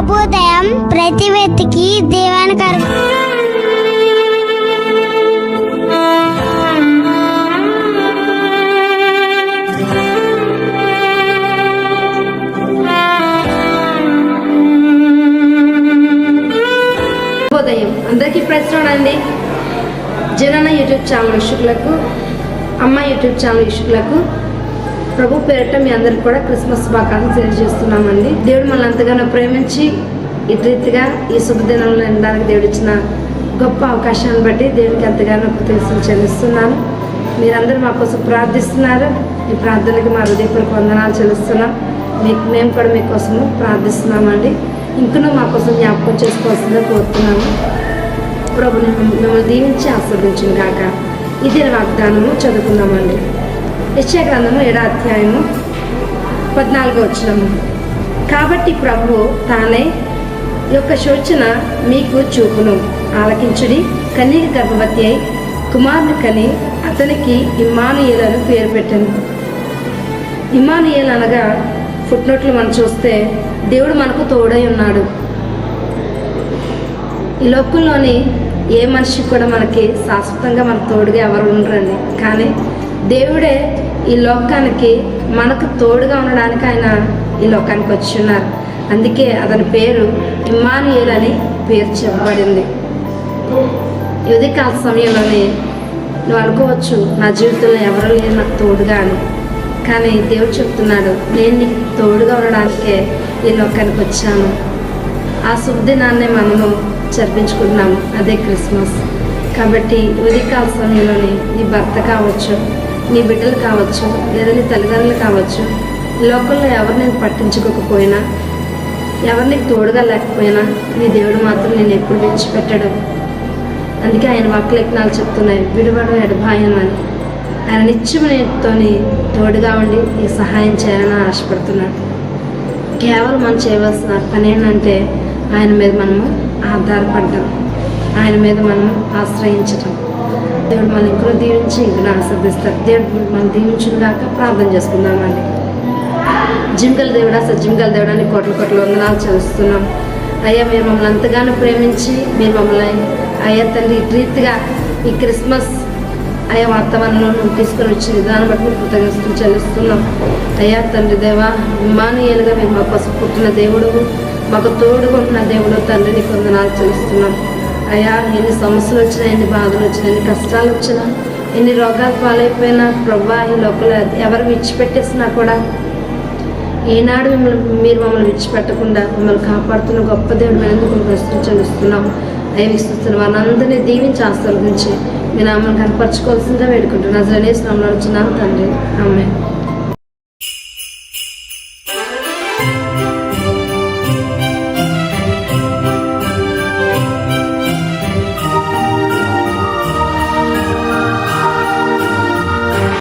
ప్రభుదయం ప్రతి వ్యక్తికి దీవెనకరం ఉదయం అందరికీ ప్రశ్న అండి. జనన యూట్యూబ్ ఛానల్ వీక్షకులకు అమ్మ యూట్యూబ్ ఛానల్ వీక్షకులకు ప్రభు పేరిట మీ అందరికి కూడా క్రిస్మస్ శుభాకాంక్షలు తెలియజేస్తున్నామండి. దేవుడు మనల్ని ఎంతగానో ప్రేమించి ఇటు రీతిగా ఈ శుభదినంలో ఉండడానికి దేవుడు ఇచ్చిన గొప్ప అవకాశాన్ని బట్టి దేవుడికి ఎంతగానో కృతజ్ఞతలు చెల్లిస్తున్నాను. మీరందరూ మా కోసం ప్రార్థిస్తున్నారు. ఈ ప్రార్థనకి మా హృదయపూర్వక వందనాలు చెల్లిస్తున్నాం. మీకు మేము కూడా మీకోసము ప్రార్థిస్తున్నామండి. ఇంకనూ మా కోసం జ్ఞాపకం చేసుకోవాల్సిందే కోరుతున్నాము. ప్రభు మిమ్మల్ని దీవించి ఆస్వాదించిన కాక ఇది వాగ్దానము చదువుకుందామండి. యశ్యా గ్రంథము ఏడా అధ్యాయము పద్నాలుగో వచ్చినము కాబట్టి ప్రభు తానే యొక్క శోచన మీకు చూపును. ఆలకించుడి. కన్యక గర్భవతి అయి కుమారుని కని అతనికి ఇమ్మానుయేలను పేరు పెట్టాను. ఇమానుయేల్ అనగా ఫుట్నోట్లు మనం చూస్తే దేవుడు మనకు తోడై ఉన్నాడు. ఈ లోకంలోని ఏ మనిషి కూడా మనకి శాశ్వతంగా మన తోడుగా ఎవరు ఉండరండి. కానీ దేవుడే ఈ లోకానికి మనకు తోడుగా ఉండడానికి ఆయన ఈ లోకానికి వచ్చి ఉన్నారు అందుకే అతని పేరు ఇమ్మానుయేల్ అని పేరు చెప్పబడింది. ఈ ఉదయకాల సమయంలోనే నువ్వు అనుకోవచ్చు నా జీవితంలో ఎవరు లేరు నాకు తోడుగా అని. కానీ దేవుడు చెప్తున్నాడు నేను నీకు తోడుగా ఉండడానికే ఈ లోకానికి వచ్చాను. ఆ శుభదినాన్నే మనము జరిపించుకుంటున్నాము అదే క్రిస్మస్. కాబట్టి ఉదయకాల సమయంలోనే నీ భర్త కావచ్చు నీ బిడ్డలు కావచ్చు లేదా నీ తల్లిదండ్రులు కావచ్చు లోకల్లో ఎవరిని ఎవరు నేను పట్టించుకోకపోయినా ఎవరిని తోడుగా లేకపోయినా నీ దేవుడు మాత్రం నేను ఎప్పుడు విడిచిపెట్టడం. అందుకే ఆయన వాక్యలేఖనాలు చెప్తున్నాయి విడివడం ఎడభాయం అని. ఆయన నిత్యమునితోని తోడుగా ఉండి ఈ సహాయం చేయాలని ఆశపడుతున్నాడు. కేవలం మనం చేయవలసిన పని ఏంటంటే ఆయన మీద మనము ఆధారపడడం ఆయన మీద మనము ఆశ్రయించటం. దేవుడు మన ఇంకో దీవించి ఇంకా ఆశ్రదిస్తారు దేవుడు మనం దీవించిన దాకా ప్రార్థన చేసుకుందామండి. జింకల దేవుడా సజ్జింకల దేవుడా అని కోట్ల కోట్ల వందనాలు చేస్తున్నాం అయ్యా మీరు మమ్మల్ని ఎంతగానో ప్రేమించి మీరు మమ్మల్ని అయ్యా తండ్రి రీతిగా ఈ క్రిస్మస్ అయ్యా వాతావరణంలో నువ్వు తీసుకొని వచ్చిన విధానం బట్టి మీకు కృతజ్ఞతలు చెల్లిస్తున్నాం. అయ్యా తండ్రి దేవా విమానీయులుగా మీరు మా కోసం పుట్టిన దేవుడు మాకు తోడుకుంటున్న దేవుడు తండ్రిని కొందనాలు చెల్లిస్తున్నాం. అయ్యా ఎన్ని సమస్యలు వచ్చినా ఎన్ని బాధలు వచ్చినా ఎన్ని కష్టాలు వచ్చినా ఎన్ని రోగాలు పాలైపోయినా ప్రభా ఈ లోపల ఎవరు విడిచిపెట్టేసినా కూడా ఈనాడు మిమ్మల్ని మీరు మమ్మల్ని విడిచిపెట్టకుండా మిమ్మల్ని కాపాడుతున్న గొప్ప దేవుడు మేము ఎందుకు ప్రశ్న చెల్లిస్తున్నాం? అయ్యి విస్తున్న వారిని అందరినీ దీవించి ఆశీర్వదించి మీ నామని కనపరచుకోవాల్సిందిగా వేడుకుంటున్నాను. అసలు అనేసి నమ్మలు వచ్చినాను తండ్రి. అమ్మాయి